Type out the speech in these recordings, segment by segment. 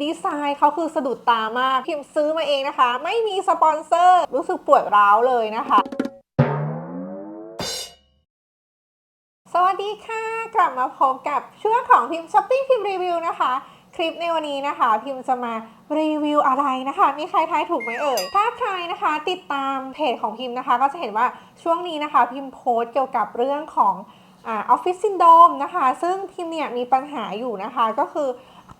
ดีไซน์เขาคือสะดุดตามากพิมซื้อมาเองนะคะ ไม่มีสปอนเซอร์ รู้สึกปวดร้าวเลยนะคะสวัสดีค่ะ กลับมาพบกับช่วงของพิมพ์ช้อปปิ้งพิมพ์รีวิวนะคะ คลิปในวันนี้นะคะ พิมพ์จะมารีวิวอะไรนะคะ มีใครทายถูกไหมเอ่ย ถ้าใครนะคะติดตามเพจของพิมพ์นะคะ ก็จะเห็นว่าช่วงนี้นะคะ พิมพ์โพสต์เกี่ยวกับเรื่องของออฟฟิศซินโดมนะคะ ซึ่งพิมพ์เนี่ยมีปัญหาอยู่นะคะก็คือ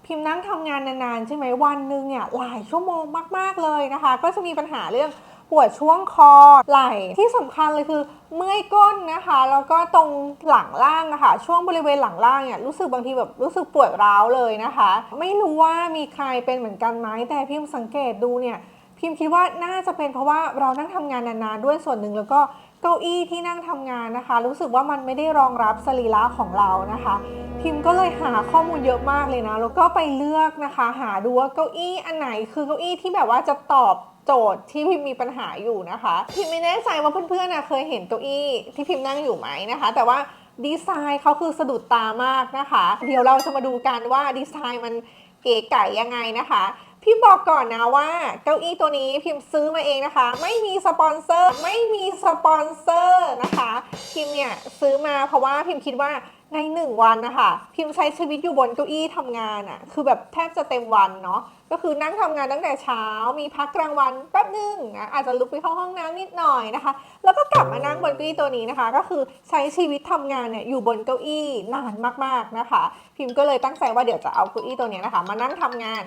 พิมพ์นั่งทำงานนานๆ ใช่ไหมวันหนึ่งเนี่ยหลายชั่วโมงมากๆเลยนะคะ ก็จะมีปัญหาเรื่องปวดช่วงคอไหล่ที่สำคัญเลยคือเมื่อยก้นนะคะแล้วก็ตรงหลังล่างนะคะช่วงบริเวณหลังล่างเนี่ยรู้สึกบางทีแบบรู้สึกปวดร้าวเลยนะคะ ไม่รู้ว่ามีใครเป็นเหมือนกันไหมแต่พิมพ์สังเกตดูเนี่ยพิมพ์คิดว่าน่าจะเป็นเพราะว่าเรานั่งทำงานนานๆด้วยส่วนหนึ่งแล้วก็เก้าอี้ที่นั่งทำงานนะคะ รู้สึกว่ามันไม่ได้รองรับสรีระของเรานะคะ พิมพ์ก็เลยหาข้อมูลเยอะมากเลยนะ แล้วก็ไปเลือกนะคะ หาดูว่าเก้าอี้อันไหนคือเก้าอี้ที่แบบว่าจะตอบโจทย์ที่พิมมีปัญหาอยู่นะคะ พิมไม่แน่ใจว่าเพื่อนๆนะเคยเห็นเก้าอี้ที่พิมพ์นั่งอยู่ไหมนะคะ แต่ว่าดีไซน์เขาคือสะดุดตามากนะคะ เดี๋ยวเราจะมาดูกันว่าดีไซน์มันเก๋ไก๋ยังไงนะคะพี่บอกก่อนนะว่าเก้าอี้ตัวนี้พิมพ์ซื้อมาเองนะคะ ไม่มีสปอนเซอร์ไม่มีสปอนเซอร์นะคะพิมเนี่ยซื้อมาเพราะว่าพิมคิดว่า ในหนึ่งวันนะคะพิมพ์ใช้ชีวิตอยู่บนเก้าอี้ทำงานอะ่ะคือแบบแทบจะเต็มวันเนาะก็คือนั่งทำงานตั้งแต่เช้า มีพักกลางวันแป๊บนึงนะอาจจะลุกไปเข้าห้องน้ำนิดหน่อยนะคะ แล้วก็กลับมานั่งบนเก้าอี้ตัวนี้นะคะ ก็คือใช้ชีวิตทำงานเนี่ยอยู่บนเก้าอี้นานมากๆนะคะ พิมพ์ก็เลยตั้งใจว่าเดี๋ยวจะเอาเก้าอี้ตัวนี้นะคะ มานั่งทำงาน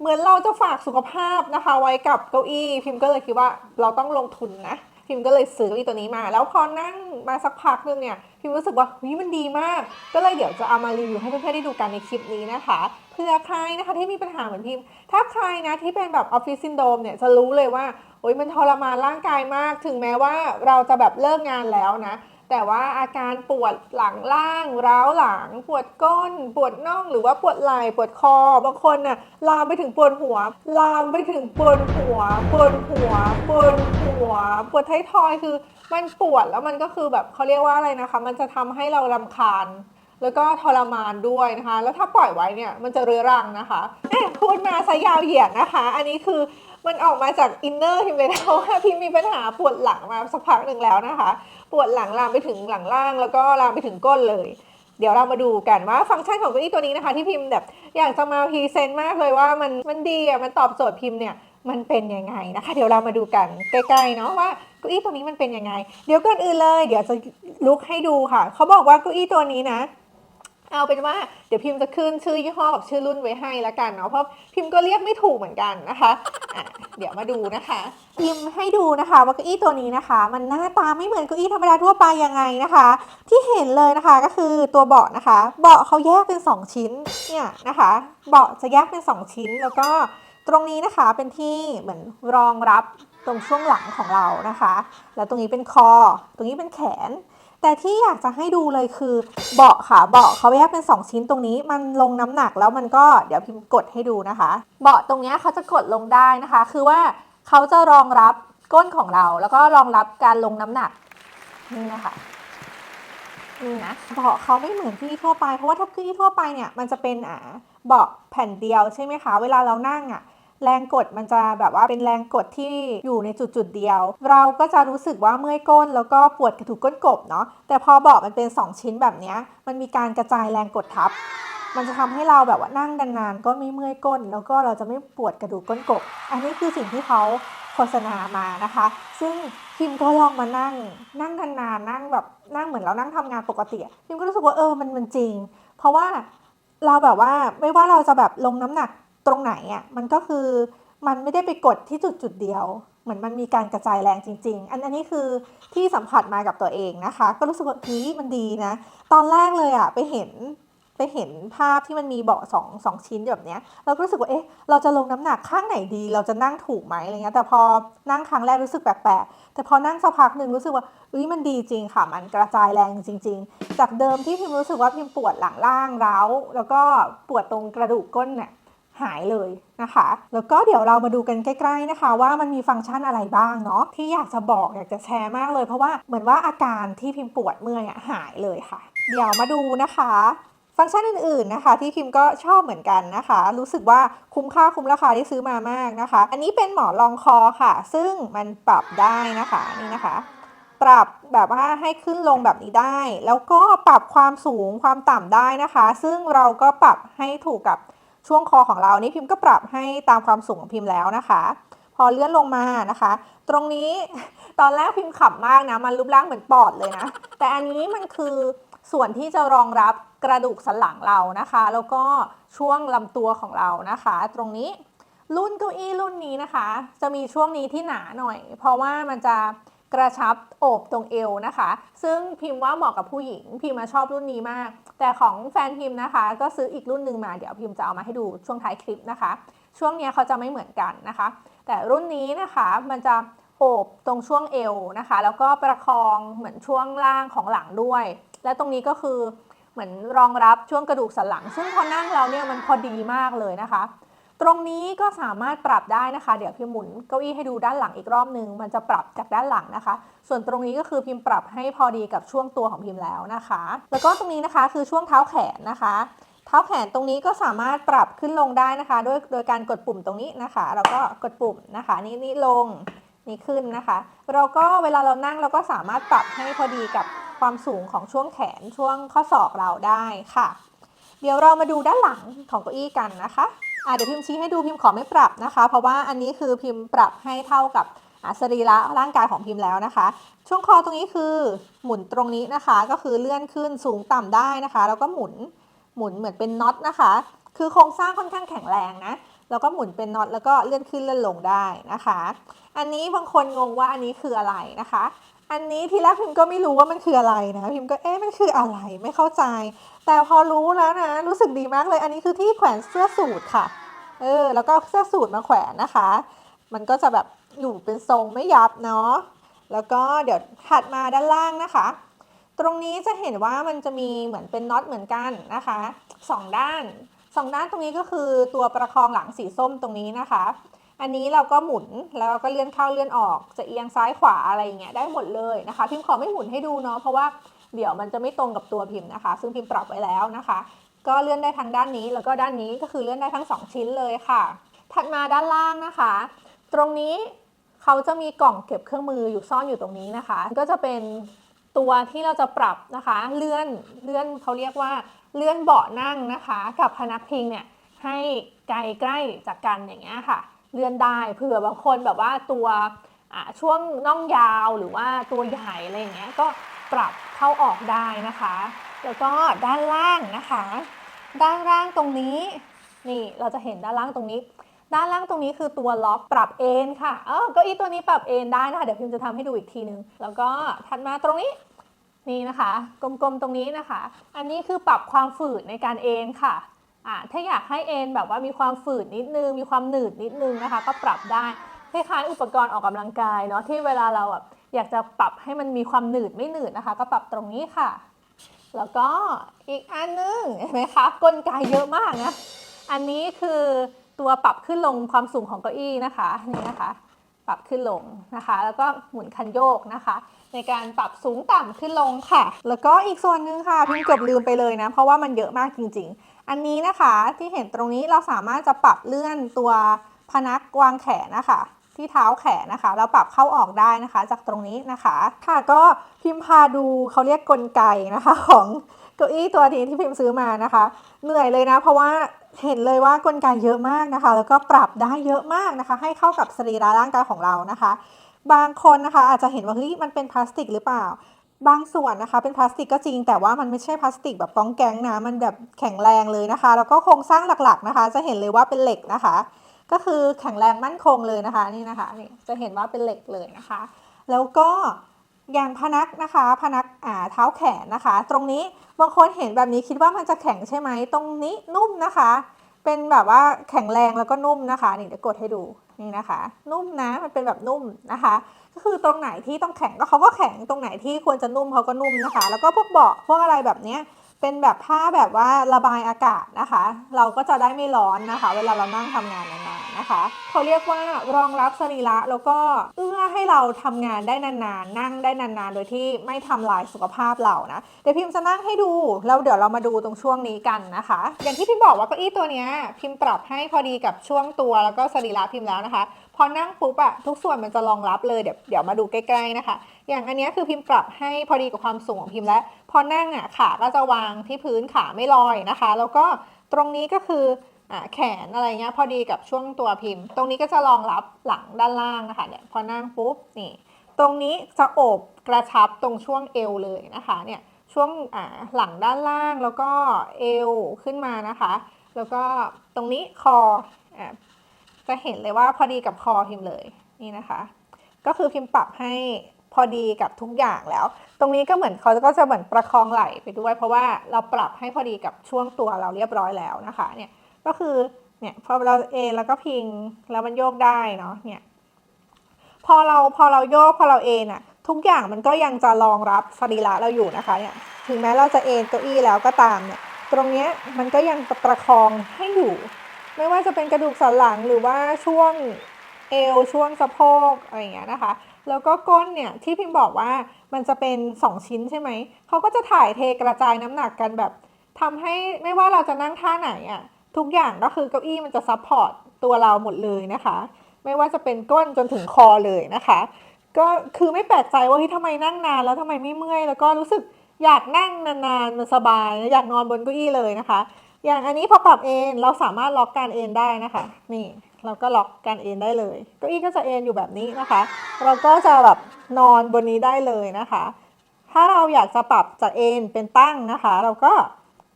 เหมือนเราจะฝากสุขภาพนะคะ ไว้กับเก้าอี้ พิมพ์ก็เลยคิดว่าเราต้องลงทุนนะ พิมพ์ก็เลยซื้ออี้ตัวนี้มา แล้วพอนั่งมาสักพักนึงเนี่ยพิมพ์รู้สึกว่าเฮ้ยมันดีมาก ก็เลยเดี๋ยวจะเอามารีวิวให้เพื่อนๆได้ดูกันในคลิปนี้นะคะ เพื่อใครนะคะที่มีปัญหาเหมือนพิมพ์ถ้าใครนะที่เป็นแบบออฟฟิศซินโดมเนี่ยจะรู้เลยว่าโอ้ยมันทรมานร่างกายมาก ถึงแม้ว่าเราจะแบบเลิกงานแล้วนะ แต่ว่าอาการปวดหลังล่าง ร้าวหลัง ปวดก้น ปวดน่อง หรือว่าปวดไหล่ ปวดคอ บางคนน่ะ ลามไปถึงปวดหัว ลามไปถึงปวดหัว ปวดหัว ปวดหัว ปวดท้ายทอยคือ มันปวดแล้วมันก็คือแบบเขาเรียกว่าอะไรนะคะ มันจะทำให้เรารำคาญ แล้วก็ทรมานด้วยนะคะ แล้วถ้าปล่อยไว้เนี่ย มันจะเรื้อรังนะคะเอ๊ะพูดมาซะยาวเหยียดนะคะ อันนี้คือ มันออกมาจากอินเนอร์พิมเลยนะว่าพิมมีปัญหาปวดหลังมาสักพักหนึ่งแล้วนะคะ ปวดหลังลามไปถึงหลังล่าง แล้วก็ลามไปถึงก้นเลย เดี๋ยวเรามาดูกันว่าฟังก์ชันของเก้าอี้ตัวนี้นะคะ ที่พิมพ์แบบอยากจะมาพรีเซนต์มากเลยว่ามันมันดีอะมันตอบโจทย์พิมพ์เนี่ยมันเป็นยังไงนะคะ เดี๋ยวเรามาดูกันใกล้ๆเนาะว่าเก้าอี้ตัวนี้มันเป็นยังไง เดี๋ยวก่อนอื่นเลย เดี๋ยวจะลุกให้ดูค่ะเขาบอกว่าเก้าอี้ตัวนี้นะ เอาเป็นว่าเดี๋ยวพิมพ์จะขึ้นชื่อยี่ห้อกับชื่อรุ่นไว้ให้แล้วกันเนาะเพราะพิมพ์ก็เรียกไม่ถูกเหมือนกันนะคะะเดี๋ยวมาดูนะคะพิมพ์ให้ดูนะคะว่าเก้าอี้ตัวนี้นะคะ มันหน้าตาไม่เหมือนเก้าอี้ธรรมดาทั่วไปยังไงนะคะ ที่เห็นเลยนะคะก็คือตัวเบาะนะคะ เบาะเขาแยกเป็น 2 ชิ้นเนี่ยนะคะ เบาะจะแยกเป็น 2 ชิ้นแล้วก็ตรงนี้นะคะเป็นที่เหมือนรองรับตรงช่วงหลังของเรานะคะ แล้วตรงนี้เป็นคอ ตรงนี้เป็นแขน แต่ที่อยากจะให้ดูเลยคือเบาะค่ะเบาะเขาแยกเป็น 2 ชิ้นตรงนี้มันลงน้ำหนักแล้วมันก็เดี๋ยวพิมพ์กดให้ดูนะคะ เบาะตรงนี้เขาจะกดลงได้นะคะ คือว่าเขาจะรองรับก้นของเรา แล้วก็รองรับการลงน้ำหนักนี่นะคะนี่นะเบาะเขาไม่เหมือนที่ทั่วไปเพราะว่าถ้าที่ทั่วไปเนี่ยมันจะเป็นอ่าเบาะแผ่นเดียวใช่ไหมคะ เวลาเรานั่งอะ แรงกดมันจะแบบว่าเป็นแรงกดที่อยู่ในจุดจุดๆเดียว เราก็จะรู้สึกว่าเมื่อยก้นแล้วก็ปวดกระดูกก้นกบเนาะแต่พอเบาะมันเป็น 2 ชิ้นแบบนี้มันมีการกระจายแรงกดทับ มันจะทำให้เราแบบว่านั่งนานๆก็ไม่เมื่อยก้น แล้วก็เราจะไม่ปวดกระดูกก้นกบ อันนี้คือสิ่งที่เขาโฆษณามานะคะ ซึ่งพิมก็ลองมานั่ง นั่งนานๆนั่งแบบนั่งเหมือนเรานั่งทำงานปกติพิมก็รู้สึกว่าเออมันมันจริง เพราะว่าเราแบบว่าไม่ว่าเราจะแบบลงน้ำหนัก ตรงไหนอะมันก็คือมันไม่ได้ไปกดที่จุดจุดเดียว เหมือนมันมีการกระจายแรงจริง ๆ อันอันนี้คือที่สัมผัสมากับตัวเองนะคะ ก็รู้สึกว่าเฮ้มันดีนะ ตอนแรกเลยอะไปเห็นไปเห็นภาพที่มันมีเบาะสองสองชิ้นแบบเนี้ยเราก็รู้สึกว่าเอ๊ะเราจะลงน้ำหนักข้างไหนดี เราจะนั่งถูกไหมอะไรเงี้ยแต่พอนั่งครั้งแรกรู้สึกแปลกๆแต่พอนั่งสักพักหนึ่งรู้สึกว่าเอ้ยมันดีจริงค่ะมันกระจายแรงจริง ๆ จากเดิมที่พิมรู้สึกว่าพิมปวดหลังล่างร้าวแล้วก็ปวดตรงกระดูกก้นเนี่ย หายเลยนะคะ แล้วก็เดี๋ยวเรามาดูกันใกล้ ๆนะคะ ว่ามันมีฟังก์ชันอะไรบ้างเนาะที่อยากจะบอกอยากจะแชร์มากเลย เพราะว่าเหมือนว่าอาการที่พิมพ์ปวดเมื่อยหายเลยค่ะ เดี๋ยวมาดูนะคะฟฟังก์ชันอื่นๆนะคะ ที่พิมก็ชอบเหมือนกันนะคะ รู้สึกว่าคุ้มค่าคุ้มราคาที่ซื้อมามากนะคะ อันนี้เป็นหมอนรองคอค่ะ ซึ่งมันปรับได้นะคะนี่นะคะปรับแบบว่าให้ขึ้นลงแบบนี้ได้ แล้วก็ปรับความสูงความต่ำได้นะคะ ซึ่งเราก็ปรับให้ถูกกับ ช่วงคอของเรานี่พิมพ์ก็ปรับให้ตามความสูงของพิมพ์แล้วนะคะ พอเลื่อนลงมานะคะ ตรงนี้ตอนแรกพิมพ์ขำมากนะ มันรูปร่างเหมือนปอดเลยนะ แต่อันนี้มันคือส่วนที่จะรองรับกระดูกสันหลังเรานะคะ แล้วก็ช่วงลำตัวของเรานะคะ ตรงนี้รุ่นเก้าอี้รุ่นนี้นะคะ จะมีช่วงนี้ที่หนาหน่อย เพราะว่ามันจะ กระชับโอบตรงเอวนะคะ ซึ่งพิมพ์ว่าเหมาะกับผู้หญิง พิมพ์มาชอบรุ่นนี้มาก แต่ของแฟนพิมพ์นะคะ ก็ซื้ออีกรุ่นหนึ่งมาเดี๋ยวพิมพ์จะเอามาให้ดูช่วงท้ายคลิปนะคะ ช่วงเนี้ยเขาจะไม่เหมือนกันนะคะ แต่รุ่นนี้นะคะมันจะโอบตรงช่วงเอวนะคะ แล้วก็ประคองเหมือนช่วงล่างของหลังด้วย และตรงนี้ก็คือเหมือนรองรับช่วงกระดูกสันหลัง ซึ่งพอนั่งเราเนี่ยมันพอดีมากเลยนะคะ ตรงนี้ก็สามารถปรับได้นะคะ เดี๋ยวพิมหมุนเก้าอี้ให้ดูด้านหลังอีกรอบนึง มันจะปรับจากด้านหลังนะคะ ส่วนตรงนี้ก็คือพิมพ์ปรับให้พอดีกับช่วงตัวของพิมพ์แล้วนะคะ แล้วก็ตรงนี้นะคะคือช่วงเท้าแขนนะคะ เท้าแขนตรงนี้ก็สามารถปรับขึ้นลงได้นะคะ ด้วยโดยการกดปุ่มตรงนี้นะคะแล้วก็กดปุ่มนะคะนี่นี่ลงนี่ขึ้นนะคะ เราก็เวลาเรานั่งเราก็สามารถปรับให้พอดีกับความสูงของช่วงแขนช่วงข้อศอกเราได้ค่ะ เดี๋ยวเรามาดูด้านหลังของเก้าอี้กันนะคะอะ เดี๋ยวพิมพ์ชี้ให้ดูพิมพ์ขอไม่ปรับนะคะ เพราะว่าอันนี้คือพิมพ์ปรับให้เท่ากับอะสรีระร่างกายของพิมพ์แล้วนะคะ ช่วงคอตรงนี้คือหมุนตรงนี้นะคะ ก็คือเลื่อนขึ้นสูงต่ำได้นะคะ แล้วก็หมุนหมุนเหมือนเป็นน็อตนะคะ คือโครงสร้างค่อนข้างแข็งแรงนะแล้วก็หมุนเป็นน็อตแล้วก็เลื่อนขึ้นเลื่อนลงได้นะคะ อันนี้บางคนงงว่าอันนี้คืออะไรนะคะ อันนี้ทีแรกพิมก็ไม่รู้ว่ามันคืออะไรนะพิมก็เอ๊ะมันคืออะไรไม่เข้าใจ แต่พอรู้แล้วนะ รู้สึกดีมากเลย อันนี้คือที่แขวนเสื้อสูทค่ะ เออ แล้วก็เสื้อสูทมาแขวนนะคะ มันก็จะแบบอยู่เป็นทรงไม่ยับเนาะแล้วก็เดี๋ยวถัดมาด้านล่างนะคะ ตรงนี้จะเห็นว่ามันจะมีเหมือนเป็นน็อตเหมือนกันนะคะสองด้านสองด้านตรงนี้ก็คือตัวประคองหลังสีส้มตรงนี้นะคะ อันนี้เราก็หมุนแล้วเราก็เลื่อนเข้าเลื่อนออก จะเอียงซ้ายขวาอะไรอย่างเงี้ยได้หมดเลยนะคะ พิมพ์ขอไม่หมุนให้ดูเนาะเพราะว่าเดี๋ยวมันจะไม่ตรงกับตัวพิมพ์นะคะ ซึ่งพิมพ์ปรับไว้แล้วนะคะ ก็เลื่อนได้ทั้งด้านนี้แล้วก็ด้านนี้ก็คือเลื่อนได้ทั้งสองชิ้นเลยค่ะ ถัดมาด้านล่างนะคะ ตรงนี้เขาจะมีกล่องเก็บเครื่องมืออยู่ซ่อนอยู่ตรงนี้นะคะ ก็จะเป็นตัวที่เราจะปรับนะคะ เลื่อนเลื่อนเขาเรียกว่าเลื่อนเบาะนั่งนะคะ กับพนักพิงเนี่ยให้ไกลใกล้จากกันอย่างเงี้ยค่ะ เลื่อนได้เผื่อบางคนแบบว่าตัวช่วงน่องยาวหรือว่าตัวใหญ่อะไรอย่างเงี้ยก็ปรับเข้าออกได้นะคะ แล้วก็ด้านล่างนะคะ ด้านล่างตรงนี้นี่เราจะเห็นด้านล่างตรงนี้ ด้านล่างตรงนี้คือตัวล็อกปรับเอนค่ะเออเก้าอี้ตัวนี้ปรับเอนได้นะคะเดี๋ยวพิมจะทำให้ดูอีกทีนึง แล้วก็ถัดมาตรงนี้นี่นะคะ กลมๆตรงนี้นะคะ อันนี้คือปรับความฝืดในการเอนค่ะ อ่าถ้าอยากให้เอนแบบว่ามีความฝืดนิดนึง มีความหนืดนิดนึงนะคะ ก็ปรับได้คล้ายๆอุปกรณ์ออกกำลังกายเนาะที่เวลาเราแบบอยากจะปรับให้มันมีความหนืดไม่หนืดนะคะ ก็ปรับตรงนี้ค่ะ แล้วก็อีกอันนึงเห็นไหมคะกลไกเยอะมากนะอันนี้คือตัวปรับขึ้นลงความสูงของเก้าอี้นะคะนี่นะคะปรับขึ้นลงนะคะ แล้วก็หมุนคันโยกนะคะ ในการปรับสูงต่ำขึ้นลงค่ะ แล้วก็อีกส่วนหนึ่งค่ะพิมเกือบลืมไปเลยนะ เพราะว่ามันเยอะมากจริง ๆ อันนี้นะคะที่เห็นตรงนี้เราสามารถจะปรับเลื่อนตัวพนักวางแขนนะคะ ที่เท้าแขนนะคะ เราปรับเข้าออกได้นะคะ จากตรงนี้นะคะ ค่ะก็พิมพาดูเขาเรียกกลไกนะคะ ของเก้าอี้ตัวนี้ที่พิมพ์ซื้อมานะคะ เหนื่อยเลยนะ เพราะว่าเห็นเลยว่ากลไกเยอะมากนะคะ แล้วก็ปรับได้เยอะมากนะคะ ให้เข้ากับสรีระร่างกายของเรานะคะ บางคนนะคะอาจจะเห็นว่าเฮ้ยมันเป็นพลาสติกหรือเปล่า บางส่วนนะคะเป็นพลาสติกก็จริง แต่ว่ามันไม่ใช่พลาสติกแบบก้องแกงนะมันแบบแข็งแรงเลยนะคะ แล้วก็โครงสร้างหลักๆนะคะ จะเห็นเลยว่าเป็นเหล็กนะคะ ก็คือแข็งแรงมั่นคงเลยนะคะนี่นะคะนี่จะเห็นว่าเป็นเหล็กเลยนะคะ แล้วก็อย่างพนักนะคะพนักอ่าเท้าแขนนะคะ ตรงนี้บางคนเห็นแบบนี้คิดว่ามันจะแข็งใช่ไหมตรงนี้นุ่มนะคะ เป็นแบบว่าแข็งแรงแล้วก็นุ่มนะคะนี่เดี๋ยวกดให้ดู นี่นะคะ นุ่มนะมันเป็นแบบนุ่มนะคะ ก็คือตรงไหนที่ต้องแข็งก็เขาก็แข็งตรงไหนที่ควรจะนุ่มเขาก็นุ่มนะคะ แล้วก็พวกเบาะพวกอะไรแบบเนี้ยเป็นแบบผ้าแบบว่าระบายอากาศนะคะ เราก็จะได้ไม่ร้อนนะคะ เวลาเรานั่งทำงานนาน นะคะเขาเรียกว่ารองรับสรีระแล้วก็เอื้อให้เราทำงานได้นานๆ นั่งได้นานๆ โดยที่ไม่ทำลายสุขภาพเรานะเดี๋ยวพิมพ์จะนั่งให้ดูแล้วเดี๋ยวเรามาดูตรงช่วงนี้กันนะคะ อย่างที่พิมพ์บอกว่าเก้าอี้ตัวนี้พิมพ์ปรับให้พอดีกับช่วงตัวแล้วก็สรีระพิมพ์แล้วนะคะพอนั่งปุ๊บอะทุกส่วนมันจะรองรับเลยเดี๋ยวเดี๋ยวมาดูใกล้ๆนะคะ อย่างอันนี้คือพิมพ์ปรับให้พอดีกับความสูงของพิมพ์แล้ว พอนั่งอะขาก็จะวางที่พื้นขาไม่ลอยนะคะ แล้วก็ตรงนี้ก็คือ แขนอะไรเงี้ยพอดีกับช่วงตัวพิมพ์ ตรงนี้ก็จะรองรับหลังด้านล่างนะคะเนี่ยพอนั่งปุ๊บนี่ตรงนี้จะโอบกระชับตรงช่วงเอวเลยนะคะเนี่ยช่วงหลังด้านล่างแล้วก็เอวขึ้นมานะคะ แล้วก็ตรงนี้คออจะเห็นเลยว่าพอดีกับคอพิมพ์เลยนี่นะคะ ก็คือพิมพ์ปรับให้พอดีกับทุกอย่างแล้ว ตรงนี้ก็เหมือนเขาก็จะเหมือนประคองไหล่ไปด้วย เพราะว่าเราปรับให้พอดีกับช่วงตัวเราเรียบร้อยแล้วนะคะเนี่ย ก็คือเนี่ยพอเราเอนแล้วก็พิงแล้วมันโยกได้เนาะเนี่ยพอเราพอเราโยกพอเราเอนอะทุกอย่างมันก็ยังจะรองรับสรีระเราอยู่นะคะเนี่ยถึงแม้เราจะเอนเก้าอี้แล้วก็ตามเนี่ยตรงเนี้ยมันก็ยังประคองให้อยู่ ไม่ว่าจะเป็นกระดูกสันหลังหรือว่าช่วงเอวช่วงสะโพกอะไรอย่างเงี้ยนะคะ แล้วก็ก้นเนี่ยที่พิมพ์บอกว่ามันจะเป็น 2 ชิ้นใช่ไหมเขาก็จะถ่ายเทกระจายน้ำหนักกันแบบทำให้ไม่ว่าเราจะนั่งท่าไหนอะ่ะ ทุกอย่างก็คือเก้าอี้มันจะซัพพอร์ตตัวเราหมดเลยนะคะ ไม่ว่าจะเป็นก้นจนถึงคอเลยนะคะ ก็คือไม่แปลกใจว่าเฮ้ยทำไมนั่งนานแล้วทำไมไม่เมื่อย แล้วก็รู้สึกอยากนั่งนานๆมันสบาย อยากนอนบนเก้าอี้เลยนะคะ อย่างอันนี้พอปรับเอนเราสามารถล็อกการเอนได้นะคะ นี่เราก็ล็อกการเอนได้เลยเก้าอี้ก็จะเอนอยู่แบบนี้นะคะ เราก็จะแบบนอนบนนี้ได้เลยนะคะ ถ้าเราอยากจะปรับจากเอนเป็นตั้งนะคะ เราก็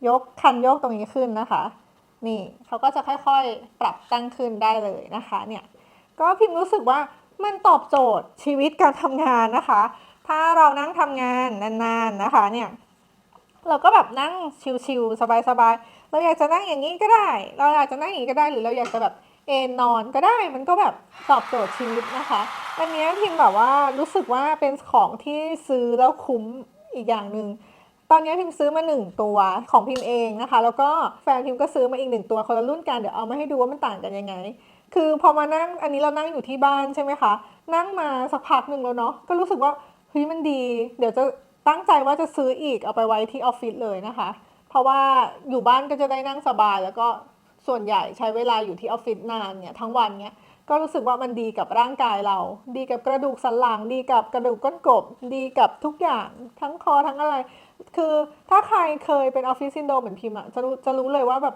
ยกคันโยกตรงนี้ขึ้นนะคะ นี่เขาก็จะค่อยๆ ปรับตั้งขึ้นได้เลยนะคะเนี่ยก็พิมพ์รู้สึกว่ามันตอบโจทย์ชีวิตการทำงานนะคะ ถ้าเรานั่งทำงานนานๆนะคะเนี่ยเราก็แบบนั่งชิลๆสบายๆ เราอยากจะนั่งอย่างนี้ก็ได้ เราอยากจะนั่งอย่างนี้ก็ได้ หรือเราอยากจะแบบเอนนอนก็ได้ มันก็แบบตอบโจทย์ชีวิตนะคะ อันนี้พิมพ์แบบว่ารู้สึกว่าเป็นของที่ซื้อแล้วคุ้มอีกอย่างหนึ่ง ตอนนี้พิมพ์ซื้อมาหนึ่งตัวของพิมพ์เองนะคะ แล้วก็แฟนพิมพ์ก็ซื้อมาอีกหนึ่งตัวคนละรุ่นกันเดี๋ยวเอามาให้ดูว่ามันต่างกันยังไง คือพอมานั่งอันนี้เรานั่งอยู่ที่บ้านใช่ไหมคะ นั่งมาสักพักหนึ่งแล้วเนาะก็รู้สึกว่าเฮ้ยมันดี เดี๋ยวจะตั้งใจว่าจะซื้ออีกเอาไปไว้ที่ออฟฟิศเลยนะคะ เพราะว่าอยู่บ้านก็จะได้นั่งสบาย แล้วก็ส่วนใหญ่ใช้เวลาอยู่ที่ออฟฟิศนานเนี่ยทั้งวันเนี่ยก็รู้สึกว่ามันดีกับร่างกายเรา ดีกับกระดูกสันหลัง ดีกับกระดูกก้นกบ ดีกับทุกอย่างทั้งคอทั้งอะไร คือถ้าใครเคยเป็นออฟฟิศซินโดรมเหมือนพิมอะจะรู้จะรู้เลยว่าแบบ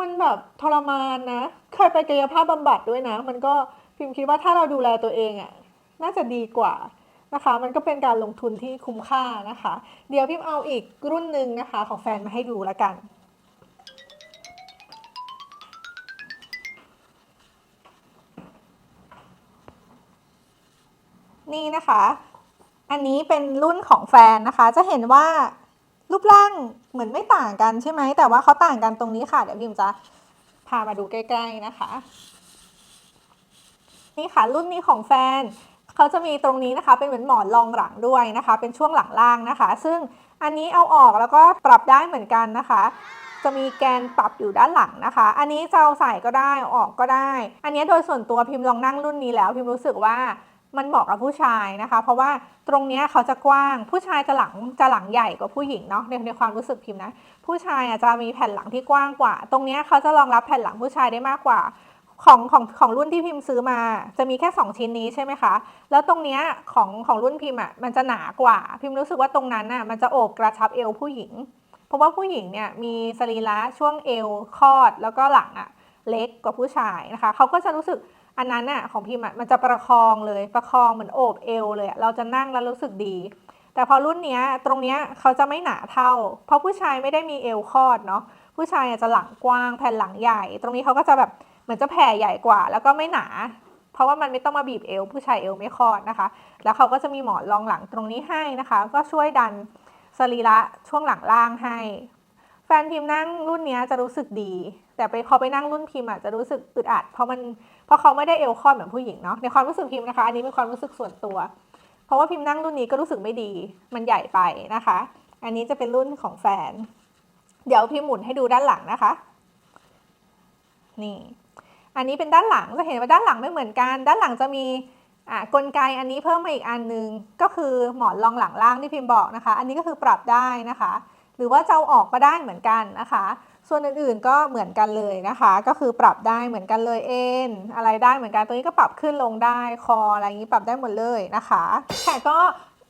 มันแบบทรมานนะ เคยไปกายภาพบำบัดด้วยนะ มันก็พิมคิดว่าถ้าเราดูแลตัวเองอะน่าจะดีกว่านะคะ มันก็เป็นการลงทุนที่คุ้มค่านะคะ เดี๋ยวพิมพ์เอาอีกรุ่นหนึ่งนะคะ ของแฟนมาให้ดูและกันนี่นะคะ อันนี้เป็นรุ่นของแฟนนะคะ จะเห็นว่ารูปร่างเหมือนไม่ต่างกันใช่ไหม แต่ว่าเขาต่างกันตรงนี้ค่ะ เดี๋ยวพิมจะพามาดูใกล้ ๆนะคะ นี่ค่ะรุ่นนี้ของแฟนเขาจะมีตรงนี้นะคะ เป็นเหมือนหมอนรองหลังด้วยนะคะ เป็นช่วงหลังล่างนะคะ ซึ่งอันนี้เอาออกแล้วก็ปรับได้เหมือนกันนะคะ จะมีแกนปรับอยู่ด้านหลังนะคะ อันนี้จะเอาใส่ก็ได้อออกก็ได้ อันนี้โดยส่วนตัวพิมพ์ลองนั่งรุ่นนี้แล้ว พิมพ์รู้สึกว่า มันเหมาะกับผู้ชายนะคะ เพราะว่าตรงนี้เขาจะกว้างผู้ชายจะหลังจะหลังใหญ่กว่าผู้หญิงเนาะในในความรู้สึกพิมพ์นะ ผู้ชายอาจจะมีแผ่นหลังที่กว้างกว่า ตรงนี้เขาจะรองรับแผ่นหลังผู้ชายได้มากกว่าของของของรุ่นที่พิมพ์ซื้อมาจะมีแค่ 2 ชิ้นนี้ใช่ไหมคะ แล้วตรงเนี้ยของของรุ่นพิมพ์อะมันจะหนากว่า พิมพ์รู้สึกว่าตรงนั้นน่ะมันจะโอบกระชับเอวผู้หญิง เพราะว่าผู้หญิงเนี่ยมีสรีระช่วงเอวคอดแล้วก็หลังอะเล็กกว่าผู้ชายนะคะ เขาก็จะรู้สึก อันนั้นน่ะของพิมพ์มันจะประคองเลยประคองเหมือนโอบเอวเลยอะเราจะนั่งแล้วรู้สึกดี แต่พอรุ่นเนี้ยตรงเนี้ยเขาจะไม่หนาเท่า เพราะผู้ชายไม่ได้มีเอวคอดเนาะผู้ชายจะหลังกว้างแผ่นหลังใหญ่ ตรงนี้เขาก็จะแบบเหมือนจะแผ่ใหญ่กว่า แล้วก็ไม่หนา เพราะว่ามันไม่ต้องมาบีบเอว ผู้ชายเอวไม่คอดนะคะ แล้วเขาก็จะมีหมอนรองหลังตรงนี้ให้นะคะ ก็ช่วยดันสรีระช่วงหลังล่างให้ แฟนพิมพ์นั่งรุ่นเนี้ยจะรู้สึกดี แต่ไปพอไปนั่งรุ่นพิมพ์อะจะรู้สึกอึดอัด เพราะมัน เพราะเขาไม่ได้เอวคอดเหมือนผู้หญิงเนาะในความรู้สึกพิมพ์นะคะ อันนี้เป็นความรู้สึกส่วนตัว เพราะว่าพิมพ์นั่งรุ่นนี้ก็รู้สึกไม่ดี มันใหญ่ไปนะคะ อันนี้จะเป็นรุ่นของแฟน เดี๋ยวพิมพ์หมุนให้ดูด้านหลังนะคะ นี่ อันนี้เป็นด้านหลังจะเห็นว่าด้านหลังไม่เหมือนกัน ด้านหลังจะมีอ่ากลไกอันนี้เพิ่มมาอีกอันนึงก็คือหมอนรองหลังล่างที่พิมพ์บอกนะคะ อันนี้ก็คือปรับได้นะคะ หรือว่าจะเอาออกก็ได้เหมือนกันนะคะ ส่วนอื่นๆก็เหมือนกันเลยนะคะ ก็คือปรับได้เหมือนกันเลยเอ็นอะไรได้เหมือนกันตัวนี้ก็ปรับขึ้นลงได้คออะไรอย่างนี้ปรับได้หมดเลยนะคะแต่ก็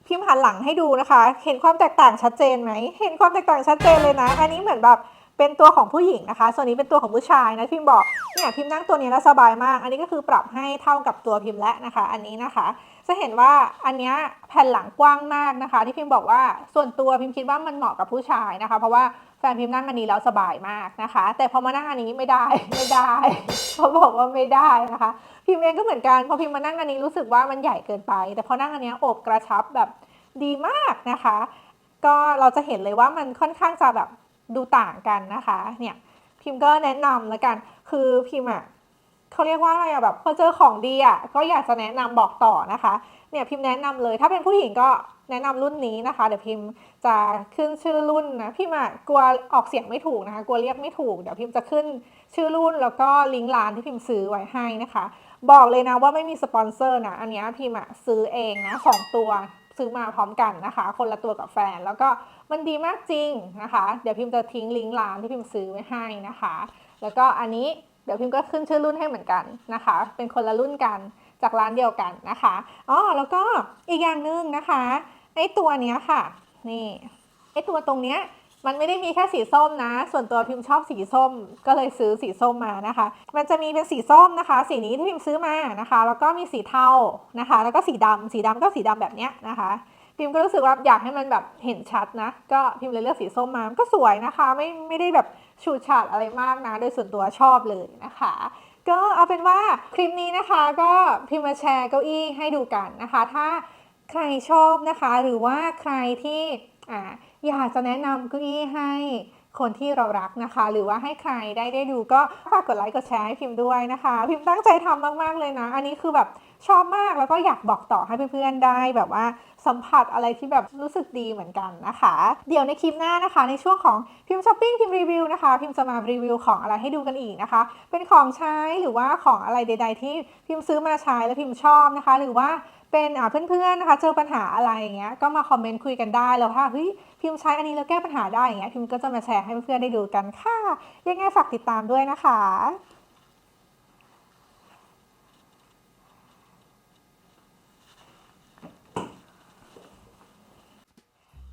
พิมพ์หันหลังให้ดูนะคะ เห็นความแตกต่างชัดเจนไหมเห็นความแตกต่างชัดเจนเลยนะ อันนี้เหมือนแบบเป็นตัวของผู้หญิงนะคะ ส่วนนี้เป็นตัวของผู้ชายนะพิมพ์บอกเนี่ยพิมพ์นั่งตัวนี้แล้วสบายมาก อันนี้ก็คือปรับให้เท่ากับตัวพิมพ์แล้วนะคะ อันนี้นะคะ จะเห็นว่าอันนี้แผ่นหลังกว้างมากนะคะ ที่พิมพ์บอกว่าส่วนตัวพิมพ์คิดว่ามันเหมาะกับผู้ชายนะคะ เพราะว่า แฟนพิมพ์นั่งอันนี้แล้วสบายมากนะคะ แต่พอมานั่งอันนี้ไม่ได้ไม่ได้เขาบอกว่าไม่ได้นะคะ พิมพ์เองก็เหมือนกันพอพิมพ์มานั่งอันนี้รู้สึกว่ามันใหญ่เกินไป แต่พอนั่งอันนี้อบกระชับแบบดีมากนะคะ ก็เราจะเห็นเลยว่ามันค่อนข้างจะแบบดูต่างกันนะคะเนี่ยพิมพ์ก็แนะนำแล้วกัน คือพิมพ์อะเขาเรียกว่าอะไรอะแบบพอเจอของดีอะก็อยากจะแนะนำบอกต่อนะคะ เนี่ยพิมพ์แนะนำเลย ถ้าเป็นผู้หญิงก็แนะนำรุ่นนี้นะคะ เดี๋ยวพิมพ์จะขึ้นชื่อรุ่นนะพิมพ์กลัวออกเสียงไม่ถูกนะคะ กลัวเรียกไม่ถูก เดี๋ยวพิมพ์จะขึ้นชื่อรุ่นแล้วก็ลิงก์ร้านที่พิมพ์ซื้อไว้ให้นะคะ บอกเลยนะว่าไม่มีสปอนเซอร์นะ อันนี้พิมพ์ซื้อเองนะสองตัวซื้อมาพร้อมกันนะคะ คนละตัวกับแฟน แล้วก็มันดีมากจริงนะคะ เดี๋ยวพิมพ์จะทิ้งลิงก์ร้านที่พิมพ์ซื้อไว้ให้นะคะ แล้วก็อันนี้เดี๋ยวพิมพ์ก็ขึ้นชื่อรุ่นให้เหมือนกันนะคะ เป็นคนละรุ่นกัน จากร้านเดียวกันนะคะอ๋อแล้วก็อีกอย่างหนึ่งนะคะไอตัวเนี้ยค่ะนี่ไอตัวตรงเนี้ยมันไม่ได้มีแค่สีส้มนะ ส่วนตัวพิมพ์ชอบสีส้ม ก็เลยซื้อสีส้มมานะคะ มันจะมีเป็นสีส้มนะคะ สีนี้ที่พิมพ์ซื้อมานะคะ แล้วก็มีสีเทานะคะ แล้วก็สีดำสีดำก็สีดำแบบเนี้ยนะคะ พิมก็รู้สึกว่าอยากให้มันแบบเห็นชัดนะ ก็พิมเลยเลือกสีส้มมา ก็สวยนะคะ ไม่ไม่ได้แบบฉูดฉาดอะไรมากนะ โดยส่วนตัวชอบเลยนะคะ ก็เอาเป็นว่าคลิปนี้นะคะก็พิมพ์มาแชร์เก้าอี้ให้ดูกันนะคะ ถ้าใครชอบนะคะ หรือว่าใครที่อ่าอยากจะแนะนำเก้าอี้ให้คนที่เรารักนะคะ หรือว่าให้ใครได้ได้ดูก็ฝากกดไลค์กดแชร์ให้พิมพ์ด้วยนะคะ พิมพ์ตั้งใจทำมากๆเลยนะ อันนี้คือแบบ ชอบมากแล้วก็อยากบอกต่อให้เพื่อนๆได้แบบว่าสัมผัสอะไรที่แบบรู้สึกดีเหมือนกันนะคะ เดี๋ยวในคลิปหน้านะคะ ในช่วงของพิมพ์ช้อปปิ้งพิมพ์รีวิวนะคะ พิมพ์จะมารีวิวของอะไรให้ดูกันอีกนะคะ เป็นของใช้หรือว่าของอะไรใด ๆ ที่พิมพ์ซื้อมาใช้แล้วพิมพ์ชอบนะคะ หรือว่าเป็นอ่าเพื่อนๆนะคะเจอปัญหาอะไรอย่างเงี้ยก็มาคอมเมนต์คุยกันได้แล้วถ้าเฮ้ยพิมพ์ใช้อันนี้แล้วแก้ปัญหาได้อย่างเงี้ยพิมพ์ก็จะมาแชร์ให้เพื่อนๆได้ดูกันค่ะยังไงฝากติดตามด้วยนะคะ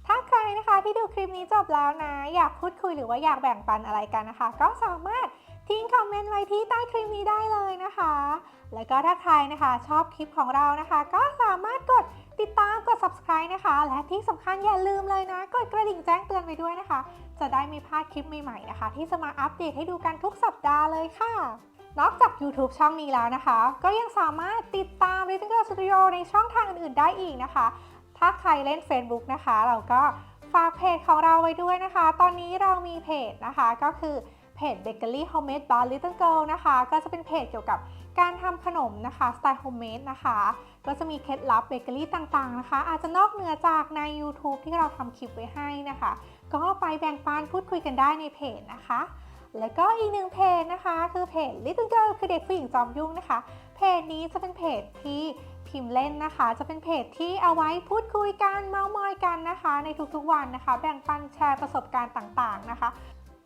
ถ้าใคร นะคะที่ดูคลิปนี้จบแล้วนะ อยากพูดคุยหรือว่าอยากแบ่งปันอะไรกันนะคะ ก็สามารถทิ้งคอมเมนต์ไว้ที่ใต้คลิปนี้ได้เลยนะคะ แล้วก็ถ้าใครนะคะชอบคลิปของเรานะคะ ก็สามารถกดติดตามกด subscribe นะคะ และที่สำคัญอย่าลืมเลยนะ กดกระดิ่งแจ้งเตือนไปด้วยนะคะ จะได้ไม่พลาดคลิปใหม่ๆนะคะ ที่จะมาอัปเดตให้ดูกันทุกสัปดาห์เลยค่ะ นอกจาก YouTube ช่องนี้แล้วนะคะ ก็ยังสามารถติดตาม Little Girl Studio ในช่องทางอื่นๆได้อีกนะคะ ถ้าใครเล่น Facebook นะคะ เราก็ ฝากเพจของเราไว้ด้วยนะคะ ตอนนี้เรามีเพจนะคะก็คือเพจ Bakery Homemade by Little Girl นะคะ ก็จะเป็นเพจเกี่ยวกับการทำขนมนะคะสไตล์โฮมเมดนะคะ ก็จะมีเคล็ดลับเบเกอรี่ต่างๆนะคะ อาจจะนอกเหนือจากใน YouTube ที่เราทำคลิปไว้ให้นะคะ ก็ไปแบ่งปันพูดคุยกันได้ในเพจนะคะ แล้วก็อีกหนึ่งเพจนะคะ คือเพจ Little Girl คือเด็กผู้หญิงจอมยุ่งนะคะ เพจนี้จะเป็นเพจที่พิมพ์เล่นนะคะ จะเป็นเพจที่เอาไว้พูดคุยกันเมาส์มอยกันนะคะ ในทุกๆวันนะคะ แบ่งปันแชร์ประสบการณ์ต่างๆนะคะ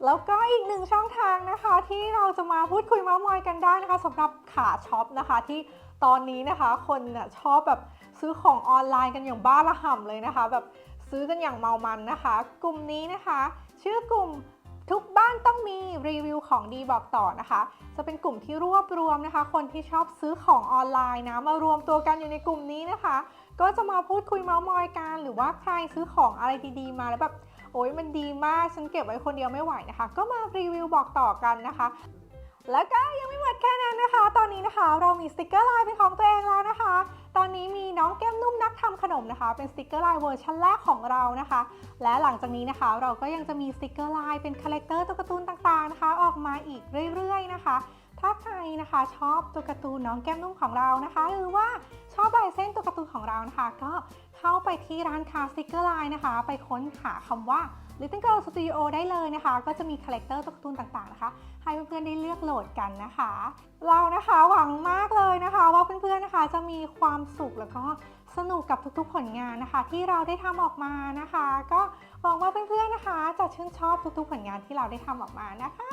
แล้วก็อีกหนึ่งช่องทางนะคะ ที่เราจะมาพูดคุยเมาส์มอยกันได้นะคะสำหรับขาช็อปนะคะ ที่ตอนนี้นะคะคนน่ะชอบแบบซื้อของออนไลน์กันอย่างบ้าระห่ำเลยนะคะ แบบซื้อกันอย่างเมามันนะคะ กลุ่มนี้นะคะ ชื่อกลุ่ม ทุกบ้านต้องมีรีวิวของดีบอกต่อนะคะ จะเป็นกลุ่มที่รวบรวมนะคะ คนที่ชอบซื้อของออนไลน์นะมารวมตัวกันอยู่ในกลุ่มนี้นะคะ ก็จะมาพูดคุยเมาส์มอยกันหรือว่าใครซื้อของอะไรดีๆมาแล้วแบบโอ้ยมันดีมากฉันเก็บไว้คนเดียวไม่ไหวนะคะ ก็มารีวิวบอกต่อกันนะคะ แล้วก็ยังไม่หมดแค่นั้นนะคะ ตอนนี้นะคะ เรามีสติกเกอร์ไลน์เป็นของตัวเองแล้วนะคะ ตอนนี้มีน้องแก้มนุ่มนักทำขนมนะคะ เป็นสติกเกอร์ไลน์เวอร์ชันแรกของเรานะคะ และหลังจากนี้นะคะ เราก็ยังจะมีสติกเกอร์ไลน์เป็นคาแรคเตอร์ตัวการ์ตูนต่างๆนะคะ ออกมาอีกเรื่อยๆนะคะ ถ้าใครนะคะชอบตัวการ์ตูนน้องแก้มนุ่มของเรานะคะ หรือว่าชอบลายเส้นตัวการ์ตูนของเรานะคะ ก็เข้าไปที่ร้านค้าสติกเกอร์ไลน์นะคะ ไปค้นหาคำว่า Little Girl Studio ได้เลยนะคะ ก็จะมีคาแรคเตอร์ตัวการ์ตูนต่างๆนะคะ ให้เพื่อนๆได้เลือกโหลดกันนะคะ เรานะคะหวังมากเลยนะคะ ว่าเพื่อนๆนะคะจะมีความสุขแล้วก็สนุกกับทุกๆผลงานนะคะ ที่เราได้ทำออกมานะคะ ก็หวังว่าเพื่อนๆนะคะ จะชื่นชอบทุกๆผลงานที่เราได้ทำออกมานะคะ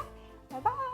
บ๊ายบาย